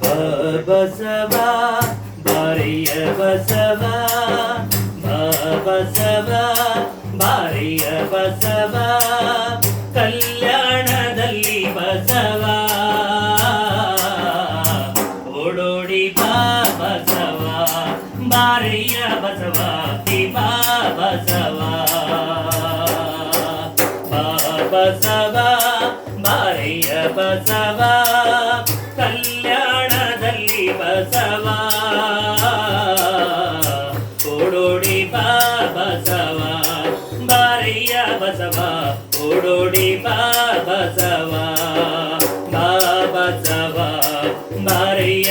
ಬಸವ, ಬಾರಿಯ ಬಸವ ಬಸವ, ಬಾರಿಯ ಬಸವ, ಕಲ್ಯಾಣದಲ್ಲಿ ಬಸವ. ಓಡೋಡಿ ಬಾ ಬಸವ, ಬಾರಿಯ ಬಸವ ಬಾ ಬಸವ. ಬಸವ, ಬಾರಿಯ ಬಸವ. ಬಾರಿಯ ಬಸವ ಓಡೋಡಿ ಬಾ ಬಸವ ಬಾ ಬಸವ ಬಾರಿಯ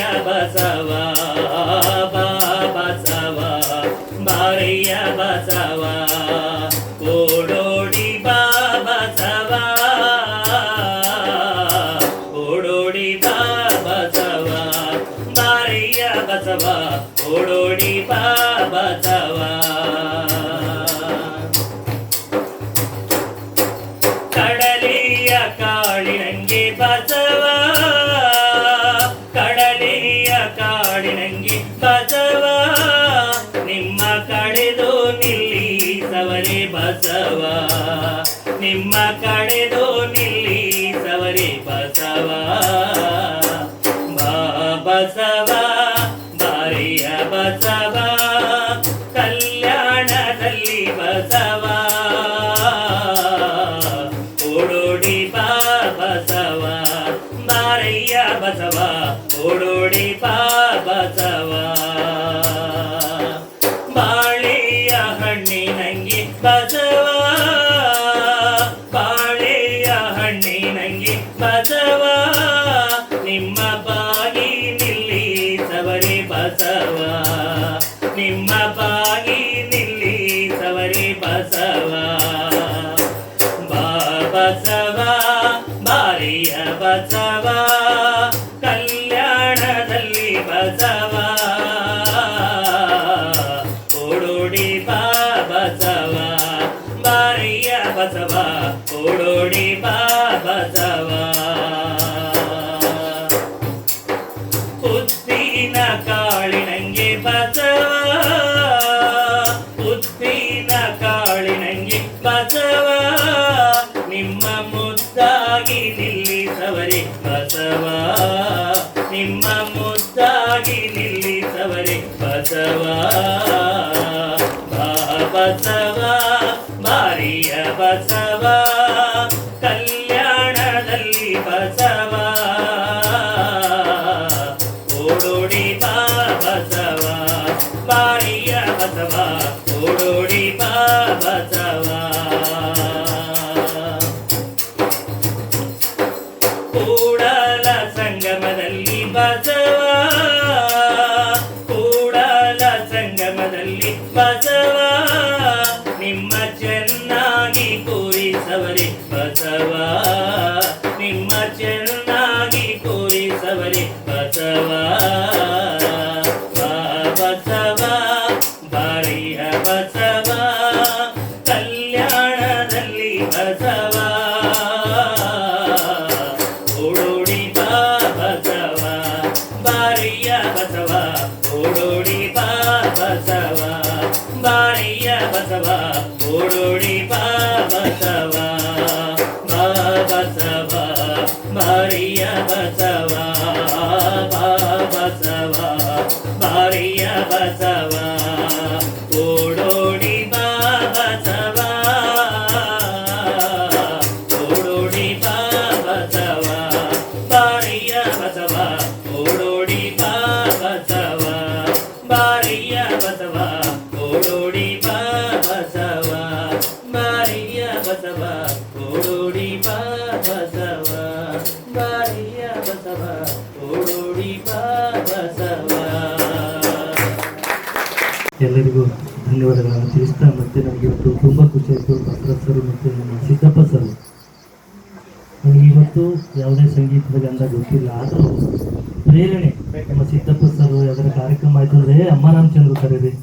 ನಿಮ್ಮ ಕಡೆದು ಬಾಳೆಯ ಹಣ್ಣಿನಂಗೆ ಬಸವ ನಿಮ್ಮ ನಿಮ್ಮ ಮುದ್ದಾಗಿ ನಿಲ್ಲಿಸವರೇ ಬಸವ. ಬಸವ ಬಾರಿಯ ಬಸವ. বাজা ಬಸವ ಓಡೋಡಿ ಎಲ್ಲರಿಗೂ ಧನ್ಯವಾದಗಳನ್ನು ತಿಳಿಸ್ತಾ ಮತ್ತೆ ನಮಗೆ ಇವತ್ತು ತುಂಬ ಖುಷಿ ಆಯಿತು. ಭದ್ರತ್ ಸರ್ ಮತ್ತು ನಮ್ಮ ಸಿದ್ದಪ್ಪ ಸರ್. ನನಗೆ ಇವತ್ತು ಯಾವುದೇ ಸಂಗೀತದ ಗಂಧ ಗೊತ್ತಿಲ್ಲ, ಆದರೂ ಪ್ರೇರಣೆ ನಮ್ಮ ಸಿದ್ದಪ್ಪ ಸರ್ ಯಾವ್ದಾರ ಕಾರ್ಯಕ್ರಮ ಆಯಿತು ಅಂದರೆ ಅಮ್ಮ ರಾಮಚಂದ್ರ ಕರೀರಿ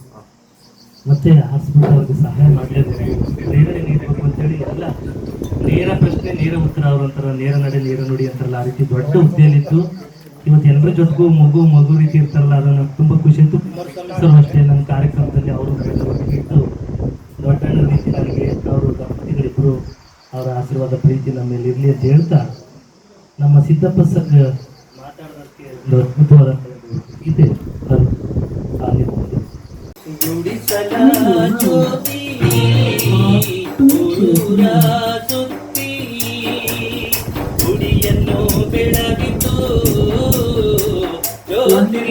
ಮತ್ತೆ ಹಾಸ್ಪಿಟಲ್ ಅವ್ರಿಗೆ ಸಹಾಯ ಮಾಡಲೇಬೇಕು. ಪ್ರೇರಣೆ ನೀಡಬೇಕು ಅಂತೇಳಿ ಎಲ್ಲ ನೇರ ಪ್ರಶ್ನೆ, ನೇರ ಉತ್ತರ ಅವರು ನೇರ ನಡೆ, ನೇರ ನುಡಿ ಅಂತಾರಲ್ಲ, ಆ ರೀತಿ ದೊಡ್ಡ ಹುದ್ದೆಯಲ್ಲಿದ್ದು ಇವತ್ತು ಎಲ್ಲರ ಜೊತೆಗೂ ಮಗು ಮಗು ರೀತಿ ಇರ್ತಾರಲ್ಲ ಅದು ನಂಗೆ ತುಂಬ ಖುಷಿ ಆಯಿತು. ಸರ್, ಅಷ್ಟೇ ನನ್ನ ಕಾರ್ಯಕ್ರಮದಲ್ಲಿ ಅವರು ಇಟ್ಟು ದೊಡ್ಡ ರೀತಿ ನನಗೆ ಅವರು ದಂಪತಿಗಳಿಬ್ಬರು ಅವರ ಆಶೀರ್ವಾದ ಪ್ರೀತಿ ನಮ್ಮ ಮೇಲೆ ಇರಲಿ ಅಂತ ಹೇಳ್ತಾ, ನಮ್ಮ ಸಿದ್ದಪ್ಪ ಸರ್ ಮಾತಾಡೋದಕ್ಕೆ ಅದ್ಭುತವಾದ ಜ್ಯೋತಿ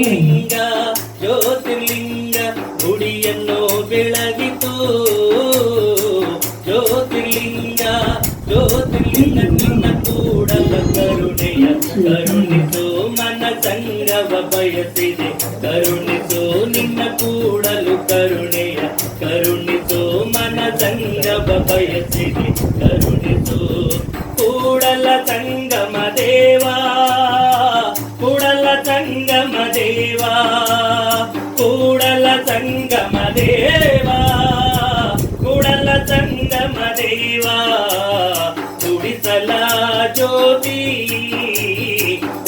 ಜ್ಯೋತಿರ್ಲಿಂಗ ಜ್ಯೋತಿರ್ಲಿಂಗ ಗುಡಿಯನ್ನು ಬೆಳಗಿತು ಜ್ಯೋತಿರ್ಲಿಂಗ ಜ್ಯೋತಿರ್ಲಿಂಗ ನಿನ್ನ ಕೂಡಲ ಕರುಣೆಯ ಕರುಣಿಸು ಮನ ಸಂಗವ ಬಯಸಿದೆ ಕರುಣಿಸು ನಿನ್ನ ಕೂಡಲು ಕರುಣೆಯ ಕರುಣಿಸು ಮನ ಸಂಗವ ಬಯಸಿದೆ ಕರುಣಿಸು ಸಂಗಮ ದೇವಾ ಕೂಡಲ ಸಂಗಮ ದೇವಾ ನುಡಿಸಲ ಜ್ಯೋತಿ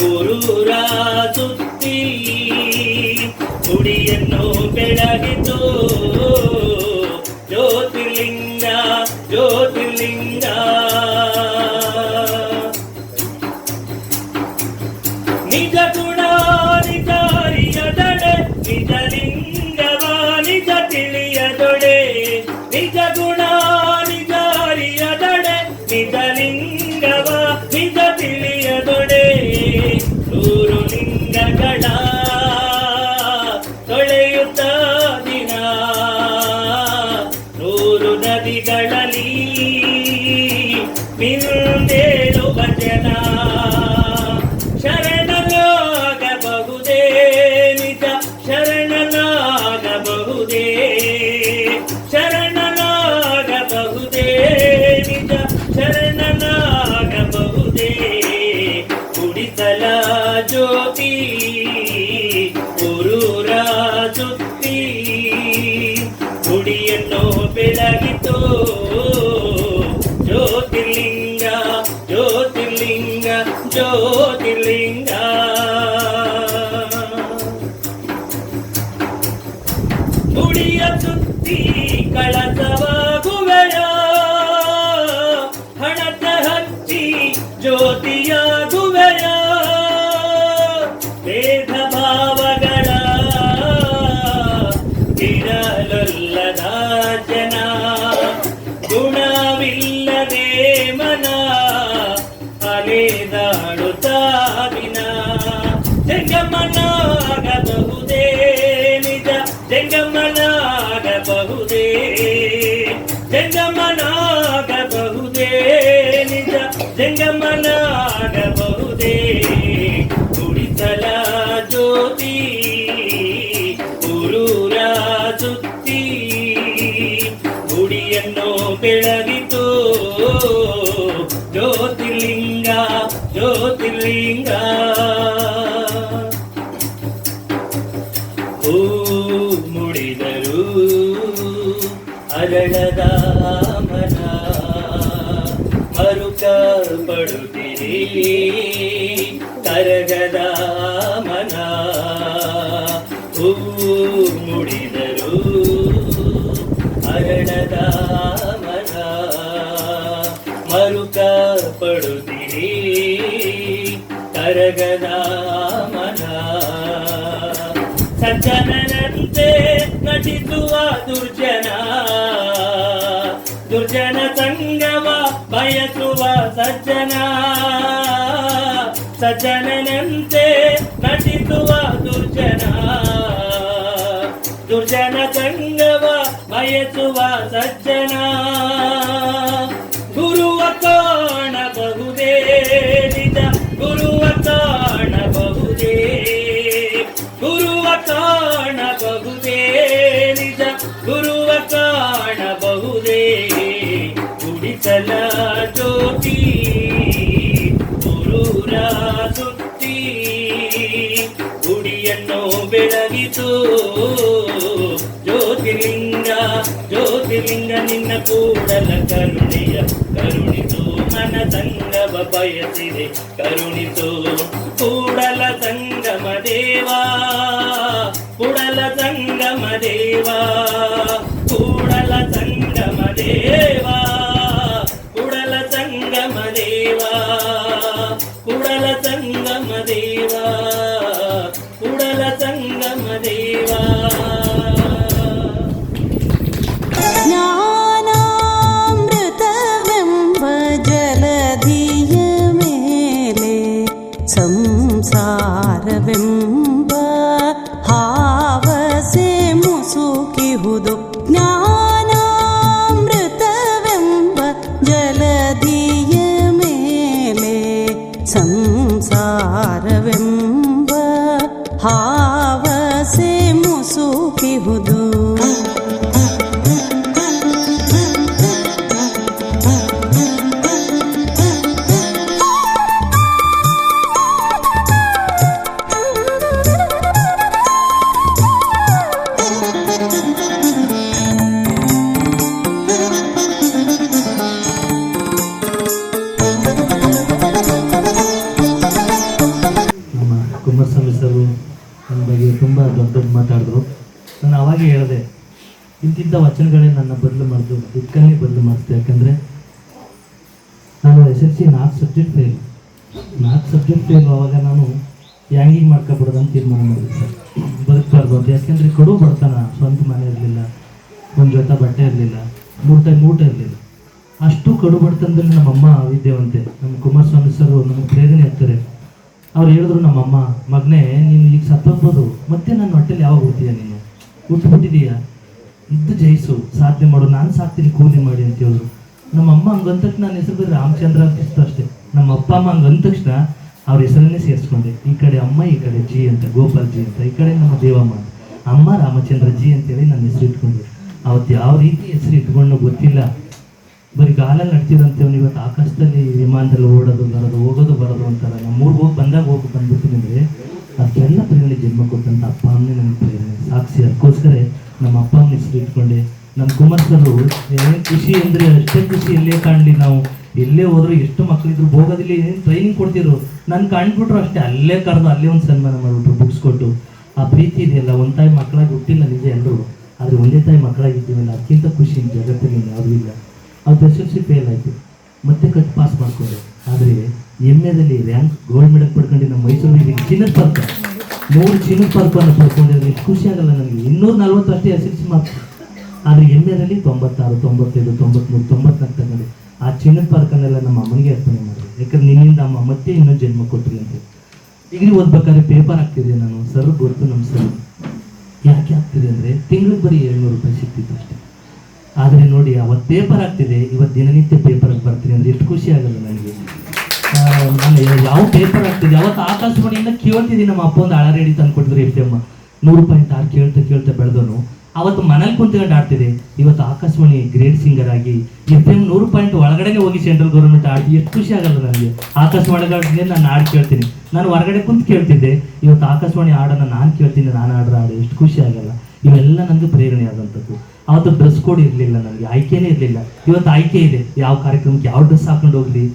ಊರೂರ ಸುತ್ತಿ ಗುಡಿಯನ್ನು ಬೆಳಗಿತು ಜ್ಯೋತಿರ್ಲಿಂಗ ಜ್ಯೋತಿರ್ಲಿಂಗ ನಿಜ ಗುಣ ನಿಜಾರಿಯದಡೆ ನಿಜ ಲಿಂಗವ ನಿಜ ತಿಳಿಯದೊಡೆ ನಿಜ ಗುಣ ಗುಡಿಯನ್ನು ಬೆಳಗಿತು ಜ್ಯೋತಿರ್ಲಿಂಗ ಜ್ಯೋತಿರ್ಲಿಂಗ. ಹೂ ಮುಡಿದರು ಅರಳದ ಮನ ಮರುಕ ಪಡುತ್ತಿರಿ ಕರಗದ ಮನ ಹೂ ಸಜ್ಜನನಂತೆ ನಟಿಸುವ ದುರ್ಜನ ದುರ್ಜನ ಸಂಗವ ಬಯಸುವ ಸಜ್ಜನ ಸಜ್ಜನನಂತೆ ನಟಿಸುವ ದುರ್ಜನ ದುರ್ಜನ ಸಂಗವ ಬಯಸುವ ಸಜ್ಜನ ಜ್ಯೋತಿ, ಗುರುರ ಸುತ್ತಿ. ಗುಡಿಯನ್ನು ಬೆಳಗಿತು ಜ್ಯೋತಿರ್ಲಿಂಗ ಜ್ಯೋತಿರ್ಲಿಂಗ ನಿನ್ನ ಕೂಡಲ ಕರುಣೆಯ ಕರುಣಿಸು. ಮನ ಸಂಗವ ಬಯಸಿದೆ ಕರುಣಿತು ಕೂಡಲ ಸಂಗ ಒಂದು ಜೊತೆ ಬಟ್ಟೆ ಇರಲಿಲ್ಲ ಮೂರು ಟೈಮ್ ಊಟ ಇರಲಿಲ್ಲ. ಅಷ್ಟು ಕಡು ಬಡ್ತನದಲ್ಲಿ ನಮ್ಮಮ್ಮ ವಿದ್ಯಾವಂತೆ, ನಮ್ಮ ಕುಮಾರಸ್ವಾಮಿ ಸರ್ ನಮಗೆ ಪ್ರೇರಣೆ ಆಗ್ತಾರೆ. ಅವ್ರು ಹೇಳಿದ್ರು ನಮ್ಮಮ್ಮ ಮಗನೇ, ನೀನು ಈಗ ಸತ್ತೋಗ್ಬೋದು, ಮತ್ತೆ ನನ್ನ ಹೊಟ್ಟೆಲಿ ಯಾವಾಗ ಹೋಗ್ತೀಯ ನೀನು? ಹುಟ್ಟುಬಿಟ್ಟಿದೀಯ ಇದ್ದು ಜಯಿಸು ಸಾಧ್ಯ ಮಾಡು, ನಾನು ಸಾಕ್ತೀನಿ, ಕೂಲಿ ಮಾಡಿ, ಅಂತ ಹೇಳಿದ್ರು. ನಮ್ಮ ಅಮ್ಮ ಹಂಗೆ ತಕ್ಷಣ ನನ್ನ ಹೆಸರು ಬರೀ ರಾಮಚಂದ್ರ ಅಂತ ಇತ್ತು ಅಷ್ಟೇ. ನಮ್ಮ ಅಪ್ಪ ಅಮ್ಮ ಹಂಗಂದ ತಕ್ಷಣ ಅವ್ರ ಹೆಸರನ್ನೇ ಸೇರಿಸ್ಕೊಂಡೆ. ಈ ಕಡೆ ಅಮ್ಮ, ಈ ಕಡೆ ಜಿ ಅಂತ, ಗೋಪಾಲ್ ಜಿ ಅಂತ, ಈ ಕಡೆ ನಮ್ಮ ದೇವಮ್ಮ ಅಮ್ಮ ರಾಮಚಂದ್ರ ಜಿ ಅಂತೇಳಿ ನನ್ನ ಹೆಸರು ಇಟ್ಕೊಂಡ್ರು. ಅವತ್ತು ಯಾವ ರೀತಿ ಹೆಸರು ಇಟ್ಕೊಂಡು ಗೊತ್ತಿಲ್ಲ. ಬರೀ ಗಾಲಲ್ಲಿ ನಡ್ತಿರಂತೇವ್ ಇವತ್ತು ಆಕಾಶದಲ್ಲಿ ವಿಮಾನದಲ್ಲಿ ಓಡೋದು, ಬರೋದು, ಹೋಗೋದು, ಬರೋದು ಅಂತಾರೆ ನಮ್ಮೂರ್ಗೆ ಹೋಗಿ ಬಂದಾಗ ಹೋಗಿ ಅಂದರೆ ಅದಕ್ಕೆಲ್ಲ ಪ್ರೇರಣೆ ಜನ್ಮ ಕೊಟ್ಟಂತ ಅಪ್ಪ ಅಮ್ಮನೇ ನನಗೆ ಪ್ರೇರಣೆ. ಸಾಕ್ಷಿ ಅದಕ್ಕೋಸ್ಕರ ನಮ್ಮ ಅಪ್ಪ ಅಮ್ಮನ ಹೆಸರು ಇಟ್ಕೊಂಡೆ. ನಮ್ಮ ಕುಮಾರ್ ಸರು ಏನೇ ಖುಷಿ ಅಂದರೆ ಅಷ್ಟೇ ಖುಷಿ ಎಲ್ಲೇ ಕಾಣಲಿ ನಾವು. ಎಲ್ಲೇ ಹೋದ್ರು ಎಷ್ಟು ಮಕ್ಕಳಿದ್ರು ಹೋಗೋದಿಲ್ಲ ಏನೇನು ಟ್ರೈನಿಂಗ್ ಕೊಡ್ತಿದ್ರು. ನಾನು ಕಾಣ್ಬಿಟ್ರು ಅಷ್ಟೇ, ಅಲ್ಲೇ ಕರೆದು ಅಲ್ಲೇ ಒಂದು ಸನ್ಮಾನ ಮಾಡಿಬಿಟ್ರು ಬುಕ್ಸ್ ಕೊಟ್ಟು. ಆ ಪ್ರೀತಿ ಇದೆಯಲ್ಲ, ಒಂದು ತಾಯಿ ಮಕ್ಕಳಾಗಿ ಹುಟ್ಟಿಲ್ಲ ನಿಜ ಎಲ್ಲರೂ ಆದರೆ ಒಂದೇ ತಾಯಿ ಮಕ್ಕಳಾಗಿದ್ದೀವಲ್ಲ ಅದಕ್ಕಿಂತ ಖುಷಿ ಈ ಜಗತ್ತಿನಲ್ಲಿ ಯಾವುದೂ ಇಲ್ಲ. ಅದು ಎಸ್ ಎಲ್ ಸಿ ಫೇಲ್ ಆಯಿತು. ಮತ್ತೆ ಕಟ್ ಪಾಸ್ ಮಾಡಿಕೊಂಡೆ. ಆದರೆ ಎಂ ಎದಲ್ಲಿ ರ್ಯಾಂಕ್ ಗೋಲ್ಡ್ ಮೆಡಲ್ ಪಡ್ಕೊಂಡು ನಮ್ಮ ಮೈಸೂರಿನಲ್ಲಿ ಚಿನ್ನದ ಪದಕ. ಮೂರು ಚಿನ್ನದ ಪದಕವನ್ನು ಪಡ್ಕೊಂಡಿದ್ರೆ ಖುಷಿ ಆಗಲ್ಲ ನನಗೆ. ಇನ್ನೂರ ನಲ್ವತ್ತು ಅಷ್ಟೇ ಎಸ್ ಎಲ್ ಸಿ ಮಾರ್ಕ್ಸ್ ಆದರೆ ಎಂ ಎದಲ್ಲಿ ತೊಂಬತ್ತಾರು, ತೊಂಬತ್ತೈದು ತೊಂಬತ್ತ್ಮೂರು ತೊಂಬತ್ನಾಲ್ಕು ತಗೊಂಡೆ. ಆ ಚಿನ್ನದ ಪದಕನೆಲ್ಲ ನಮ್ಮ ಅಮ್ಮನಿಗೆ ಅರ್ಪಣೆ ಮಾಡಿದೆ. ಯಾಕಂದ್ರೆ ನಿನ್ನಿಂದ ಅಮ್ಮ ಮತ್ತೆ ಇನ್ನೊಂದು ಜನ್ಮ ಕೊಟ್ಟಿರಿ ಅಂತ. ಡಿಗ್ರಿ ಓದ್ಬೇಕಾದ್ರೆ ಪೇಪರ್ ಆಗ್ತಿದೆ ನಾನು. ಸರ್ ಗೊತ್ತು ನಮ್ಮ ಸರ್. ಯಾಕೆ ಆಗ್ತಿದೆ ಅಂದರೆ ತಿಂಗಳಿಗೆ ಬರೀ ಏಳ್ನೂರು ರೂಪಾಯಿ ಸಿಕ್ತಿತ್ತು ಅಷ್ಟೇ. ಆದರೆ ನೋಡಿ ಅವತ್ತು ಪೇಪರ್ ಆಗ್ತಿದೆ ಇವತ್ತು ದಿನನಿತ್ಯ ಪೇಪರ್ ಬರ್ತೀನಿ ಅಂದ್ರೆ ಎಷ್ಟು ಖುಷಿ ಆಗಲ್ಲ ನನಗೆ. ನಾನು ಯಾವ ಪೇಪರ್ ಆಗ್ತಿದೆ ಅವತ್ತು ಆಕಾಶವಾಣಿಯಿಂದ ಕೇಳ್ತಿದ್ದೀನಿ ನಮ್ಮ ಅಪ್ಪ ಒಂದು ರೆಡಿ ತಂದು ಕೊಟ್ಟಿದ್ರು ಎಫ್ ಎಂ. ನೂರು ರೂಪಾಯಿ ಆರು ಕೇಳ್ತಾ ಕೇಳ್ತಾ ಬೆಳೆದವನು. ಅವತ್ತು ಮನೇಲಿ ಕುಂತ್ಕೊಂಡು ಆಡ್ತಿದೆ. ಇವತ್ತು ಆಕಾಶವಾಣಿ ಗ್ರೇಟ್ ಸಿಂಗರ್ ಆಗಿ ಎಫ್ ಎಂ ನೂರು ಪಾಯಿಂಟ್ ಒಳಗಡೆನೆ ಹೋಗಿ ಸೆಂಟ್ರಲ್ ಗೌರ್ಮೆಂಟ್ ಆಡಿ ಎಷ್ಟು ಖುಷಿ ಆಗಲ್ಲ ನನಗೆ. ಆಕಾಶವಾಣಿಗಳಿಗೆ ನಾನು ಹಾಡು ಕೇಳ್ತೀನಿ. ನಾನು ಹೊರಗಡೆ ಕುಂತು ಕೇಳ್ತಿದ್ದೆ. ಇವತ್ತು ಆಕಾಶವಾಣಿ ಹಾಡನ್ನು ನಾನು ಕೇಳ್ತೀನಿ, ನಾನು ಹಾಡ್ರ ಹಾಡು. ಎಷ್ಟು ಖುಷಿ ಆಗಲ್ಲ. ಇವೆಲ್ಲ ನನಗೆ ಪ್ರೇರಣೆ ಆದಂಥದ್ದು ಅವತ್ತು ಡ್ರೆಸ್ ಕೋಡ್ ಇರಲಿಲ್ಲ ನನಗೆ, ಆಯ್ಕೆನೇ ಇರಲಿಲ್ಲ. ಇವತ್ತು ಆಯ್ಕೆ ಇದೆ. ಯಾವ ಕಾರ್ಯಕ್ರಮಕ್ಕೆ ಯಾವ ಡ್ರೆಸ್ ಹಾಕೊಂಡು ಹೋಗ್ಲಿ,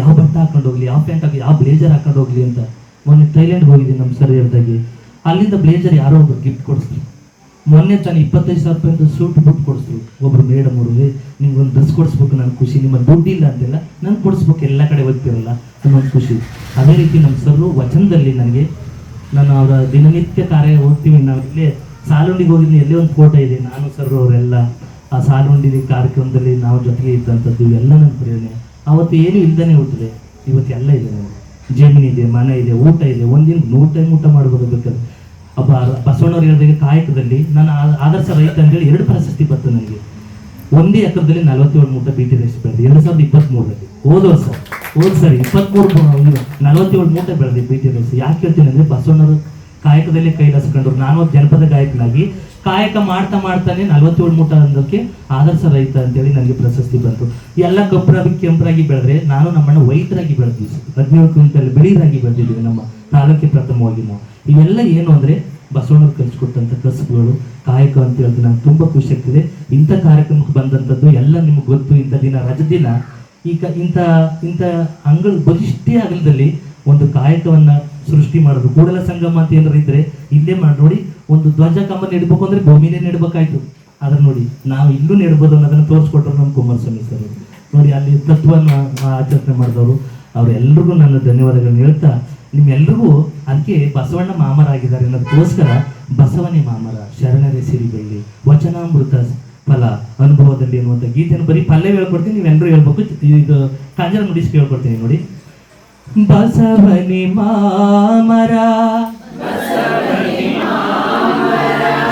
ಯಾವ ಬಟ್ಟೆ ಹಾಕೊಂಡು ಹೋಗ್ಲಿ, ಯಾವ ಪ್ಯಾಂಟ್ ಹಾಕಿ ಯಾವ ಬ್ಲೇಜರ್ ಹಾಕೊಂಡು ಹೋಗ್ಲಿ ಅಂತ ಮೊನ್ನೆ ಥೈಲ್ಯಾಂಡ್ ಹೋಗಿದ್ದೀನಿ ನಮ್ಮ ಸರ್ ಅಲ್ಲಿಂದ ಬ್ಲೇಜರ್ ಯಾರೋ ಒಬ್ಬರು ಗಿಫ್ಟ್ ಕೊಡಿಸ್ರು. ಮೊನ್ನೆ ತಾನು ಇಪ್ಪತ್ತೈದು ಸಾವಿರ ರೂಪಾಯಿ ಸೂಟ್ ಬುಕ್ ಕೊಡಿಸ್ರು ಒಬ್ರು ಮೇಡಮ್ ಅವರು ನಿಮ್ಗೊಂದು ಡ್ರೆಸ್ ಕೊಡಿಸ್ಬೇಕು ನನ್ನ ಖುಷಿ, ನಿಮ್ಮ ದುಡ್ಡಿಲ್ಲ ಅಂತೆಲ್ಲ, ನಾನು ಕೊಡಿಸ್ಬೇಕು, ಎಲ್ಲ ಕಡೆ ಹೋಗ್ತಿರಲ್ಲ ಅನ್ನೋದು ಖುಷಿ. ಅದೇ ರೀತಿ ನಮ್ಮ ಸರ್ರು ವಚನದಲ್ಲಿ ನನಗೆ, ನಾನು ಅವರ ದಿನನಿತ್ಯ ಕಾರ್ಯ ಹೋಗ್ತೀವಿ ನಾವು ಇಲ್ಲೇ ಸಾಲುಂಡಿಗೆ ಹೋಗಿದ್ದೀನಿ ಎಲ್ಲೇ ಒಂದು ಫೋಟೋ ಇದೆ, ನಾನು ಸರ್ರು ಅವರೆಲ್ಲ ಆ ಸಾಲುಂಡಿ ಕಾರ್ಯಕ್ರಮದಲ್ಲಿ ನಾವು ಜೊತೆಗೆ ಇದ್ದಂಥದ್ದು ಎಲ್ಲ ನನ್ನ ಪ್ರೇರಣೆ. ಅವತ್ತು ಏನು ಇಲ್ದೇ ಹುಟ್ಟಿದೆ ಇವತ್ತು ಎಲ್ಲ ಇದೆ ನಾವು ಜಮೀನು ಇದೆ, ಮನೆ ಇದೆ, ಊಟ ಇದೆ, ಒಂದಿನ ನೂರು ಟೈಮ್ ಊಟ ಮಾಡ್ಬೋದು ಬೇಕಾದ್ರೆ ಒಬ್ಬ ಬಸವಣ್ಣವ್ರು ಹೇಳಿದಾಗ ಕಾಯಕದಲ್ಲಿ ನಾನು ಆ- ಆದರ್ಶ ರೈತ ಅಂತೇಳಿ ಎರಡು ಪ್ರಶಸ್ತಿ ಬಂತು ನನಗೆ. ಒಂದೇ ಎಕರದಲ್ಲಿ ನಲವತ್ತೇಳು ಮೂಟ ಬಿ ಟಿ ರೈಸ್ ಬೆಳೆದು ಎರಡು ಸಾವಿರದ ಇಪ್ಪತ್ತ್ಮೂರರಲ್ಲಿ. ಹೋದ ವರ್ಷ, ಹೋದ ಸರಿ, ಇಪ್ಪತ್ತ್ಮೂರು ನಲವತ್ತೇಳು ಮೂಟ ಬೆಳೆದು ಟಿ ರೈಸ್ ಯಾಕೆ ಹೇಳ್ತೀನಿ ಅಂದರೆ ಬಸವಣ್ಣವರು ಕಾಯಕದಲ್ಲಿ ಕೈಲಾಸ್ಕೊಂಡ್ರು ನಾನು ಜನಪದ ಗಾಯಕನಾಗಿ ಕಾಯಕ ಮಾಡ್ತಾ ಮಾಡ್ತಾನೆ ನಲವತ್ತೇಳು ಮೂಟ ಅಂದಕ್ಕೆ ಆದರ್ಶ ರೈತ ಅಂತೇಳಿ ನನಗೆ ಪ್ರಶಸ್ತಿ ಬಂತು. ಎಲ್ಲ ಕಪ್ಪರಾಗಿ ಕೆಂಪರಾಗಿ ಬೆಳೆದ್ರೆ ನಾನು ನಮ್ಮಣ್ಣ ವೈದ್ಯರಾಗಿ ಬೆಳೆದ್ವಿ ಹದಿನೇಳು ಕ್ವಿಂಟಲ್ ಬಿಳಿರಾಗಿ ಬೆಳೆದಿದ್ದೀವಿ ನಮ್ಮ ತಾಲೂಕಿಗೆ ಪ್ರಥಮವಾಗಿ ನಾವು ಇವೆಲ್ಲ ಏನು ಅಂದರೆ ಬಸವಣ್ಣವ್ರು ಕಲಿಸ್ಕೊಟ್ಟಂಥ ಕಸುಬುಗಳು ಕಾಯಕ ಅಂತ ಹೇಳಿದ್ರೆ ನಂಗೆ ತುಂಬ ಖುಷಿ ಆಗ್ತಿದೆ. ಇಂಥ ಕಾರ್ಯಕ್ರಮಕ್ಕೆ ಬಂದಂಥದ್ದು ಎಲ್ಲ ನಿಮ್ಗೆ ಗೊತ್ತು. ಇಂಥ ದಿನ, ರಜ ದಿನ. ಈಗ ಇಂಥ ಇಂಥ ಅಂಗಳ ಬಲಿಷ್ಠೇ ಅಗಲದಲ್ಲಿ ಒಂದು ಕಾಯಕವನ್ನ ಸೃಷ್ಟಿ ಮಾಡೋದು. ಕೂಡಲ ಸಂಗಮ ಅಂತ ಏನಾರು ಇದ್ರೆ ಇಲ್ಲೇ ಮಾಡಿ, ನೋಡಿ, ಒಂದು ಧ್ವಜ ಕಂಬ ನೆಡ್ಬೇಕು ಅಂದ್ರೆ ಭೂಮಿನೇ ನೆಡ್ಬೇಕಾಯ್ತು. ಅದನ್ನ ನೋಡಿ, ನಾವು ಇಲ್ಲೂ ನೆಡ್ಬೋದು ಅನ್ನೋದನ್ನ ತೋರಿಸ್ಕೊಟ್ರು ನಮ್ಮ ಕುಮಾರಸ್ವಾಮಿ ಸರ್ ನೋಡಿ, ಅಲ್ಲಿ ತತ್ವವನ್ನು ಆಚರಣೆ ಮಾಡಿದವರು. ಅವರೆಲ್ಲರಿಗೂ ನನ್ನ ಧನ್ಯವಾದಗಳನ್ನ ಹೇಳ್ತಾ ನಿಮ್ಮೆಲ್ರಿಗೂ ಅದಕ್ಕೆ ಬಸವಣ್ಣ ಮಾಮರಾಗಿದ್ದಾರೆ ಅನ್ನೋದಕ್ಕೋಸ್ಕರ ಬಸವನೇ ಮಾಮರ ಶರಣರೇ ಸಿರಿಬೆಳ್ಳಿ ವಚನಾಮೃತ ಫಲ ಅನುಭವದಲ್ಲಿ ಅನ್ನುವಂಥ ಗೀತೆಯನ್ನು ಬರೀ ಪಲ್ಯ ಹೇಳ್ಕೊಡ್ತೀನಿ ನೀವೆಲ್ಲರೂ ಹೇಳ್ಬೇಕು. ಇದು ಕಾಂಜರ ನುಡಿಸಿ ಕೇಳ್ಕೊಡ್ತೀನಿ ನೋಡಿ. ಬಸವನಿ ಮಾಮರ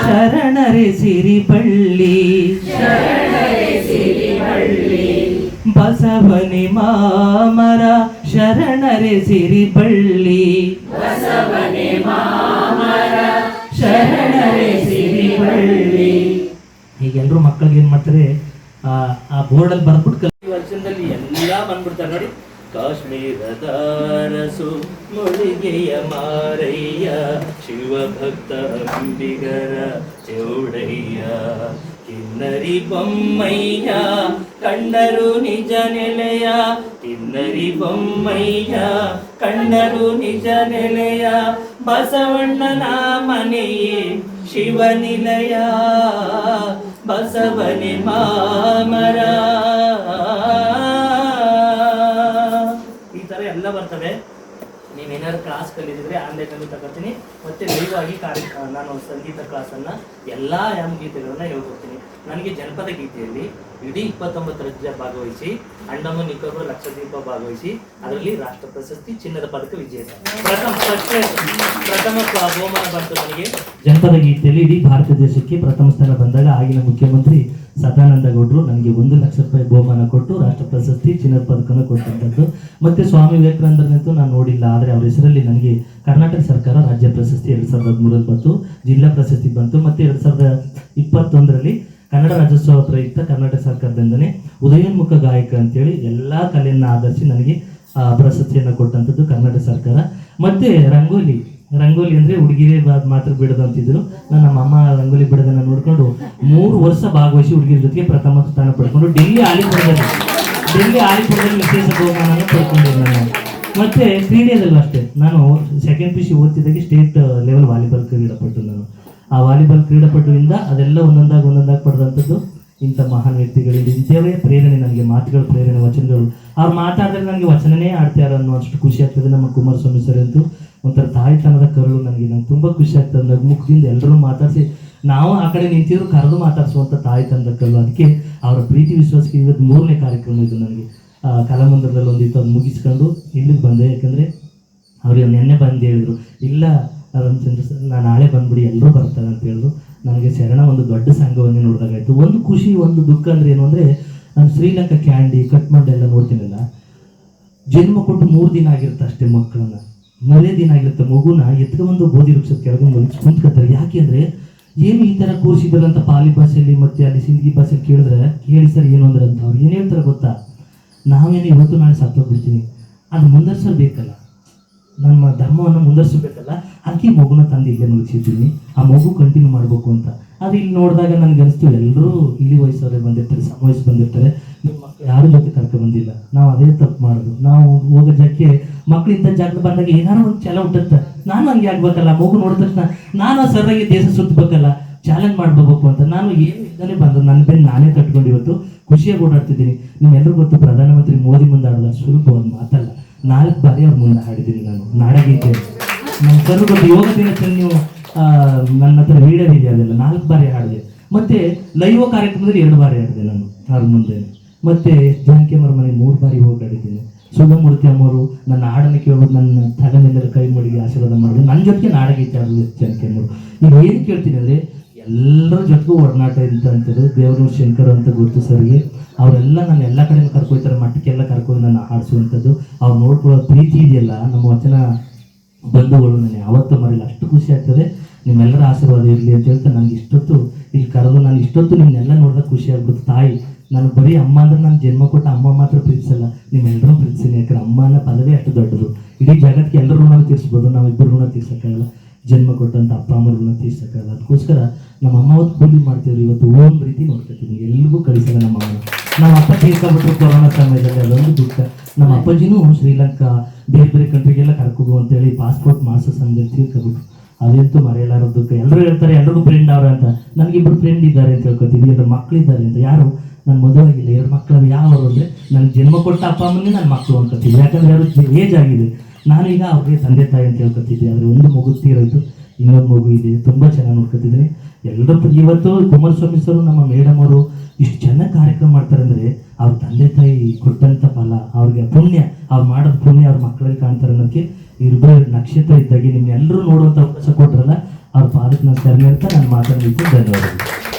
ಶರಣರೆ ಸಿರಿಬಳ್ಳಿ ಬಸವನಿ ಮಾಮರ ಶರಣರೆ ಸಿರಿಬಳ್ಳಿ ಶರಣರೆ ಸಿರಿಬಳ್ಳಿ ಈಗ ಎಲ್ರು ಮಕ್ಕಳಿಗೆ ಏನ್ ಮಾಡ್ತಾರೆ? ಆ ಬೋರ್ಡ್ ಬೋರ್ಡಲ್ಲಿ ಬರ್ಬಿಟ್ಟು ಕಲಿ ವರ್ಷದಲ್ಲಿ ಎಲ್ಲ ಬಂದ್ಬಿಡ್ತಾರೆ ನೋಡಿ. ಕಾಶ್ಮೀರದ ಅರಸು ಮುಳಿಗೆಯ ಮಾರಯ್ಯ ಶಿವಭಕ್ತ ಅಂಬಿಗರ ಚೌಡಯ್ಯ. ಕಿನ್ನರಿ ಬೊಮ್ಮಯ್ಯ ಕಂಡರು ನಿಜ ನೆಲೆಯ. ತಿನ್ನರಿ ಬೊಮ್ಮಯ್ಯ ಕಂಡರು ನಿಜ ನೆಲೆಯ. ಬಸವಣ್ಣನ ಮನೆಯೇ ಶಿವನಿಲಯ ಬಸವನೆ ಮಾಮರ. ಈ ಥರ ಎಲ್ಲ ಬರ್ತವೆ. ನೀವೇನಾದ್ರು ಕ್ಲಾಸ್ ಕಲಿತಿದ್ರೆ ಆನ್ಲೈನಲ್ಲಿ ತಗೋತೀನಿ. ಮತ್ತೆ ಲೈವ್ ಆಗಿ ಕಾರ್ಯ ನಾನು ಸಂಗೀತ ಕ್ಲಾಸನ್ನು ಎಲ್ಲಾ ಯಾಮ್ ಗೀತೆಗಳನ್ನ ಹೇಳ್ಕೊಡ್ತೀನಿ. ನನಗೆ ಜನಪದ ಗೀತೆಯಲ್ಲಿ ಇಡೀ ಇಪ್ಪತ್ತೊಂಬತ್ತು ರಾಜ್ಯ ಭಾಗವಹಿಸಿ ಅಂಡಮಾನ್ ನಿಕೋಬಾರ್ ಲಕ್ಷದ್ವೀಪ ಭಾಗವಹಿಸಿ, ಅದರಲ್ಲಿ ರಾಷ್ಟ್ರ ಪ್ರಶಸ್ತಿ, ಚಿನ್ನದ ಪದಕ ವಿಜೇತ ಪ್ರಥಮ ಪ್ರಥಮ ಬಹುಮಾನ ಬಂತು ನನಗೆ. ಜನಪದ ಗೀತೆಯಲ್ಲಿ ಇಡೀ ಭಾರತ ದೇಶಕ್ಕೆ ಪ್ರಥಮ ಸ್ಥಾನ ಬಂದಾಗ ಆಗಿನ ಮುಖ್ಯಮಂತ್ರಿ ಸದಾನಂದ ಗೌಡರು ನನಗೆ ಒಂದು ಲಕ್ಷ ರೂಪಾಯಿ ಬಹುಮಾನ ಕೊಟ್ಟು ರಾಷ್ಟ್ರ ಪ್ರಶಸ್ತಿ, ಚಿನ್ನದ ಪದಕನ ಕೊಟ್ಟಂಥದ್ದು ಮತ್ತೆ ಸ್ವಾಮಿ ವಿವೇಕಾನಂದರಂತೂ ನಾನು ನೋಡಿಲ್ಲ, ಆದರೆ ಅವರ ಹೆಸರಲ್ಲಿ ನನಗೆ ಕರ್ನಾಟಕ ಸರ್ಕಾರ ರಾಜ್ಯ ಪ್ರಶಸ್ತಿ ಎರಡು ಸಾವಿರದ ಹದಿಮೂರಲ್ಲಿ ಬಂತು, ಜಿಲ್ಲಾ ಪ್ರಶಸ್ತಿ ಬಂತು. ಮತ್ತೆ ಎರಡು ಸಾವಿರದ ಇಪ್ಪತ್ತೊಂದರಲ್ಲಿ ಕನ್ನಡ ರಾಜ್ಯೋತ್ಸವ ಪ್ರಯುಕ್ತ ಕರ್ನಾಟಕ ಸರ್ಕಾರದಿಂದನೇ ಉದಯೋನ್ಮುಖ ಗಾಯಕ ಅಂತೇಳಿ ಎಲ್ಲ ಕಲೆಯನ್ನ ಆಧರಿಸಿ ನನಗೆ ಪ್ರಶಸ್ತಿಯನ್ನು ಕೊಟ್ಟಂಥದ್ದು ಕರ್ನಾಟಕ ಸರ್ಕಾರ. ಮತ್ತೆ ರಂಗೋಲಿ ರಂಗೋಲಿ ಅಂದ್ರೆ ಹುಡುಗಿರೇ ಮಾತ್ರ ಬಿಡೋದು ಅಂತಿದ್ರು. ನಾನು ನಮ್ಮ ಅಮ್ಮ ರಂಗೋಲಿ ಬಿಡೋದನ್ನು ನೋಡಿಕೊಂಡು ಮೂರು ವರ್ಷ ಭಾಗವಹಿಸಿ ಹುಡುಗಿರ ಜೊತೆಗೆ ಪ್ರಥಮ ಸ್ಥಾನ ಪಡ್ಕೊಂಡು ಡೆಲ್ಲಿ ಆಲಿಪುರದಲ್ಲಿ ಡೆಲ್ಲಿ ಆಲಿಪುರದಲ್ಲಿ ವಿಶೇಷ ಬಹುಮಾನ ಪಡ್ಕೊಂಡಿದ್ದೆ ನಾನು. ಮತ್ತೆ ಕ್ರೀಡೆಯಲ್ಲೂ ಅಷ್ಟೇ. ನಾನು ಸೆಕೆಂಡ್ ಪಿ ಸಿ ಓದ್ತಿದ್ದಾಗೆ ಸ್ಟೇಟ್ ಲೆವೆಲ್ ವಾಲಿಬಾಲ್ ಕ್ರೀಡಾಪಟ್ಟು ನಾನು. ಆ ವಾಲಿಬಾಲ್ ಕ್ರೀಡಾಪಟುವಿಂದ ಅದೆಲ್ಲ ಒಂದೊಂದಾಗಿ ಒಂದೊಂದಾಗಿ ಪಡೆದಂಥದ್ದು ಇಂಥ ಮಹಾನ್ ವ್ಯಕ್ತಿಗಳಿಂದ. ಇಂಥವೇ ಪ್ರೇರಣೆ ನನಗೆ, ಮಾತುಗಳು ಪ್ರೇರಣೆ, ವಚನಗಳು. ಅವ್ರು ಮಾತಾಡಿದ್ರೆ ನನಗೆ ವಚನನೇ ಆಡ್ತಾರ ಅನ್ನೋ ಅಷ್ಟು ಖುಷಿ ಆಗ್ತದೆ ನಮ್ಮ ಕುಮಾರಸ್ವಾಮಿ ಸರ್ ಅಂತೂ. ಒಂಥರ ತಾಯ್ತನದ ಕರಳು ನನಗೆ, ನಂಗೆ ತುಂಬ ಖುಷಿ ಆಗ್ತದೆ. ನಗುಮುಖದಿಂದ ಎಲ್ಲರೂ ಮಾತಾಡಿಸಿ, ನಾವು ಆ ಕಡೆ ನಿಂತಿದ್ರು ಕರೆದು ಮಾತಾಡಿಸುವಂಥ ತಾಯ್ತನದ ಕರಳು. ಅದಕ್ಕೆ ಅವರ ಪ್ರೀತಿ, ವಿಶ್ವಾಸಕ್ಕೆ ಇವತ್ತು ಮೂರನೇ ಕಾರ್ಯಕ್ರಮ ಇದು ನನಗೆ. ಕಲಾಮಂದಿರದಲ್ಲಿ ಒಂದಿತ್ತು, ಅದು ಮುಗಿಸ್ಕೊಂಡು ಇಲ್ಲಿಗೆ ಬಂದೆ. ಯಾಕಂದರೆ ಅವ್ರಿಗೆ ನೆನ್ನೆ ಬಂದು ಹೇಳಿದರು, ಇಲ್ಲ ರಾಮಚಂದ್ರ ಸರ್ ನಾನು ನಾಳೆ ಬಂದ್ಬಿಡಿ ಎಲ್ಲರೂ ಬರ್ತಾರೆ ಅಂತ ಹೇಳಿದ್ರು ನನಗೆ ಶರಣ ಒಂದು ದೊಡ್ಡ ಸಂಘವನ್ನೇ ನೋಡಿದಾಗಾಯ್ತು. ಒಂದು ಖುಷಿ, ಒಂದು ದುಃಖ ಅಂದ್ರೆ ಏನು ಅಂದರೆ ನಾನು ಶ್ರೀಲಂಕಾ ಕ್ಯಾಂಡಿ ಕಟ್ಮಂಡ್ ಎಲ್ಲ ನೋಡ್ತೀನಲ್ಲ, ಜನ್ಮ ಕೊಟ್ಟು ಮೂರು ದಿನ ಆಗಿರುತ್ತೆ ಅಷ್ಟೇ ಮಕ್ಕಳನ್ನ. ಮೂರೇ ದಿನ ಆಗಿರುತ್ತೆ ಮಗುನ ಎತ್ಕೊಂಡ್ಬಂದು ಬೋಧಿ ವೃಕ್ಷದ ಕೆಳಗೆ ಕುಂತ್ಕೊತಾರೆ. ಯಾಕೆ ಅಂದರೆ ಏನು ಈ ಥರ ಕೂರಿಸಿದ್ರು ಅಂತ ಪಾಲಿ ಭಾಷೆಯಲ್ಲಿ ಮತ್ತೆ ಅಲ್ಲಿ ಸಿಂಧಿ ಭಾಷೆಯಲ್ಲಿ ಕೇಳಿದ್ರೆ ಕೇಳಿ ಸರ್ ಏನು ಅಂದ್ರೆ ಅಂತ ಅವ್ರು ಏನು ಹೇಳ್ತಾರೆ ಗೊತ್ತಾ? ನಾವೇನು ಇವತ್ತು ನಾಳೆ ಸತ್ತೋಗ್ಬಿಡ್ತೀನಿ. ಅದು ಮುಂದರ್ಸಬೇಕಲ್ಲ ನಮ್ಮ ಧರ್ಮವನ್ನು ಮುಂದರ್ಸಬೇಕಲ್ಲ ಅದಕ್ಕೆ ಮಗುನ ತಂದು ಇಲ್ಲೇ ಮುಗಿಸಿದ್ದೀನಿ ಆ ಮಗು ಕಂಟಿನ್ಯೂ ಮಾಡಬೇಕು ಅಂತ. ಅದು ಇಲ್ಲಿ ನೋಡಿದಾಗ ನನಗೆ ಅನಿಸ್ತು ಎಲ್ಲರೂ ಇಳಿ ವಯಸ್ಸವರೇ ಬಂದಿರ್ತಾರೆ ಸಮ ವಯಸ್ಸು ಬಂದಿರ್ತಾರೆ. ನಿಮ್ಮ ಮಕ್ಕಳು ಯಾರ ಜೊತೆ ಕರ್ಕೊಂಡು ಬಂದಿಲ್ಲ. ನಾವು ಅದೇ ತಪ್ಪು ಮಾಡೋದು. ನಾವು ಹೋಗೋ ಜಾಗಕ್ಕೆ ಮಕ್ಕಳಿಂದ ಜಾಗಕ್ಕೆ ಬಂದಾಗ ಏನಾರು ಒಂದು ಛಲ ಹುಟ್ಟುತ್ತೆ. ನಾನು ಹಂಗೆ ಆಗ್ಬೇಕಲ್ಲ? ಮಗು ನೋಡಿದ ತಕ್ಷಣ ನಾನು ಸರಿಯಾಗಿ ದೇಶ ಸುತ್ತಬೇಕಲ್ಲ? ಚಾಲೆಂಜ್ ಮಾಡ್ಬೇಕು ಅಂತ. ನಾನು ಏನು ಇದ್ದಾನೆ ಬಂದು ನನ್ನ ಬೆನ್ನು ನಾನೇ ಕಟ್ಕೊಂಡು ಇವತ್ತು ಖುಷಿಯಾಗಿ ಓಡಾಡ್ತಿದ್ದೀನಿ. ನಿಮ್ಮೆಲ್ಲರಿಗೂ ಗೊತ್ತು, ಪ್ರಧಾನಮಂತ್ರಿ ಮೋದಿ ಮುಂದಾಡಲ್ಲ ಆಡಲ್ಲ ಒಂದು ಮಾತಲ್ಲ. ನಾಲ್ಕು ಬಾರಿ ಅವ್ರ ಮುಂದೆ ಹಾಡಿದ್ದೀನಿ ನಾನು. ನಾಡಗೀತೆ. ಕರು ಗೊತ್ತು ಯೋಗ ದಿನದಲ್ಲಿ ನೀವು ನನ್ನ ಹತ್ರ ವಿಡಿಯೋ ಇದೆ ಅದೆಲ್ಲ? ನಾಲ್ಕು ಬಾರಿ ಹಾಡಿದೆ. ಮತ್ತೆ ಲೈವ್ ಕಾರ್ಯಕ್ರಮದಲ್ಲಿ ಎರಡು ಬಾರಿ ಹಾಡಿದೆ ನಾನು, ಅವ್ರ ಮುಂದೆ. ಮತ್ತೆ ಜಾನಕಿ ಅವರ ಮನೆ ಮೂರು ಬಾರಿ ಹೋಗಿ ಹಾಡಿದ್ದೀನಿ. ಸುಧಮೂರ್ತಿ ಅಮ್ಮರು ನನ್ನ ಹಾಡನ್ನು ಕೇಳೋದು ನನ್ನ ತಲೆ ಕೈ ಮಡಿಗೆ ಆಶೀರ್ವಾದ ಮಾಡಿದ್ರು ನನ್ನ ಜೊತೆಗೆ ನಾಡಗೀತೆ ಆಡೋದು ಜಾನಕಿ ಅಮ್ಮರು ಈಗ ಏನು ಕೇಳ್ತೀನಿ ಅಂದರೆ ಎಲ್ಲರ ಜೊತೆಗೂ ಒಡನಾಟ ಅಂತ ಅಂತೇಳಿ ದೇವರು ಶಂಕರ್ ಅಂತ ಗೊತ್ತು ಸರ್ಗೆ ಅವರೆಲ್ಲ ನನ್ನ ಎಲ್ಲ ಕಡೆ ಕರ್ಕೊಯ್ತಾರೆ ಮಟ್ಟಕ್ಕೆಲ್ಲ ಕರ್ಕೊಂಡು ನನ್ನ ಹಾಡಿಸುವಂಥದ್ದು. ಅವ್ರು ನೋಡ್ಕೊಳ್ಳೋ ಪ್ರೀತಿ ಇದೆಯಲ್ಲ, ನಮ್ಮ ವಚನ ಬಂಧುಗಳು ನನಗೆ ಯಾವತ್ತೂ ಮರಿಲ್ಲ ಅಷ್ಟು ಖುಷಿ ಆಗ್ತದೆ. ನಿಮ್ಮೆಲ್ಲರ ಆಶೀರ್ವಾದ ಇರಲಿ ಅಂತ ಹೇಳ್ತಾ ನನಗೆ ಇಷ್ಟೊತ್ತು, ಇಲ್ಲಿ ಕರೆದು ನಾನು ಇಷ್ಟೊತ್ತು ನಿಮ್ಮನ್ನೆಲ್ಲ ನೋಡಿದಾಗ ಖುಷಿ ಆಗ್ಬೋದು ತಾಯಿ, ನಾನು ಬರೀ ಅಮ್ಮ ಅಂದ್ರೆ ನಾನು ಜನ್ಮ ಕೊಟ್ಟ ಅಮ್ಮ ಮಾತ್ರ ಪ್ರೀತಿಸಲ್ಲ. ನಿಮ್ಮೆಲ್ಲರೂ ಪ್ರೀತಿಸಿನಿ ಯಾಕಂದ್ರೆ ಅಮ್ಮನ ಪದವೇ ಅಷ್ಟು ದೊಡ್ಡದು. ಇಡೀ ಜಗತ್ತಿಗೆ ಎಲ್ಲರೂ ಋಣ ತೀರಿಸ್ಬೋದು. ನಾವಿಬ್ಬರು ಋಣ ತೀರ್ಸೋಕ್ಕಾಗಲ್ಲ. ಜನ್ಮ ಕೊಟ್ಟಂತ ಅಪ್ಪ, ಅಮ್ಮ ತೀರ್ಸಕ್ಕಾಗಲ್ಲ. ಅದಕ್ಕೋಸ್ಕರ ನಮ್ಮ ಅಮ್ಮ ಅವತ್ತು ಕೂಲಿ ಮಾಡ್ತೀವ್ರಿ ಇವತ್ತು ಓನ್ ರೀತಿ ನೋಡ್ಕೊತೀನಿ ಎಲ್ರಿಗೂ ಕಳಿಸಲ್ಲ ನಮ್ಮ ಅಮ್ಮ ನಮ್ಮ ಅಪ್ಪ ತೀರ್ಕೊಂಡ್ಬಿಟ್ರು ಕೊರೋನಾ ಸಮಯದಲ್ಲಿ. ಅದೊಂದು ದುಃಖ. ನಮ್ಮ ಅಪ್ಪಾಜಿನೂ ಶ್ರೀಲಂಕಾ, ಬೇರೆ ಬೇರೆ ಕಂಟ್ರಿಗೆಲ್ಲ ಕರ್ಕೋಗು ಅಂತೇಳಿ ಪಾಸ್ಪೋರ್ಟ್ ಮಾಡಿಸೋ ಸಂಗತಿ ಅದಂತೂ ದುಃಖ. ಎಲ್ಲರೂ ಹೇಳ್ತಾರೆ, ಎಲ್ರಿಗೂ ಫ್ರೆಂಡ್ ಅವ್ರ ಅಂತ. ನನಗಿಬ್ರು ಫ್ರೆಂಡ್ ಇದ್ದಾರೆ ಅಂತ ಹೇಳ್ಕೊತೀನಿ ಎರಡು ಮಕ್ಕಳಿದ್ದಾರೆ ಅಂತ. ಯಾರು? ನನ್ನ ಮೊದಲಾಗಿಲ್ಲ ಆಗಿಲ್ಲ. ಎರಡು ಮಕ್ಕಳು ಯಾರು ಅಂದರೆ ನನ್ನ ಜನ್ಮ ಕೊಟ್ಟ ಅಪ್ಪ ಅಮ್ಮನೇ ನನ್ನ ಮಕ್ಕಳು ಅನ್ಕೋತೀವಿ. ಯಾಕಂದ್ರೆ ಅವರು ಏಜ್ ಆಗಿದೆ. ನಾನೀಗ ಅವ್ರಿಗೆ ತಂದೆ ತಾಯಿ ಅಂತ ಹೇಳ್ಕೊತಿದ್ದೆ. ಆದರೆ ಒಂದು ಮಗು ತೀರೋಯ್ತು, ಇನ್ನೊಂದು ಮಗು ಇದೆ. ತುಂಬ ಚೆನ್ನಾಗಿ ನೋಡ್ಕೊತಿದ್ದೀನಿ ಎಲ್ಲರೂ ಇವತ್ತು ಕುಮಾರಸ್ವಾಮಿ ಸರ್ ನಮ್ಮ ಮೇಡಮ್ ಅವರು ಇಷ್ಟು ಚೆನ್ನಾಗಿ ಕಾರ್ಯಕ್ರಮ ಮಾಡ್ತಾರೆ ಅಂದರೆ ಅವ್ರ ತಂದೆ ತಾಯಿ ಕೊಟ್ಟಂಥ ಫಲ, ಅವ್ರಿಗೆ ಪುಣ್ಯ, ಅವ್ರು ಮಾಡೋದು ಪುಣ್ಯ ಅವ್ರ ಮಕ್ಕಳಲ್ಲಿ ಕಾಣ್ತಾರೆ ಅನ್ನೋದಕ್ಕೆ ಇಬ್ಬರು ನಕ್ಷತ್ರ ಇದ್ದಾಗೆ ನಿಮ್ಮೆಲ್ಲರೂ ನೋಡುವಂಥ ಅವಕಾಶ ಕೊಟ್ರಲ್ಲ, ಅವ್ರ ಪಾದಕ್ಕೆ ನಾನು ಶರಣ ಅಂತ ನಾನು ಮಾತಾಡಲಿಕ್ಕೆ ಧನ್ಯವಾದಗಳು.